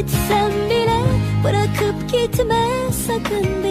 gitsem bile Bırakıp gitme sakın beni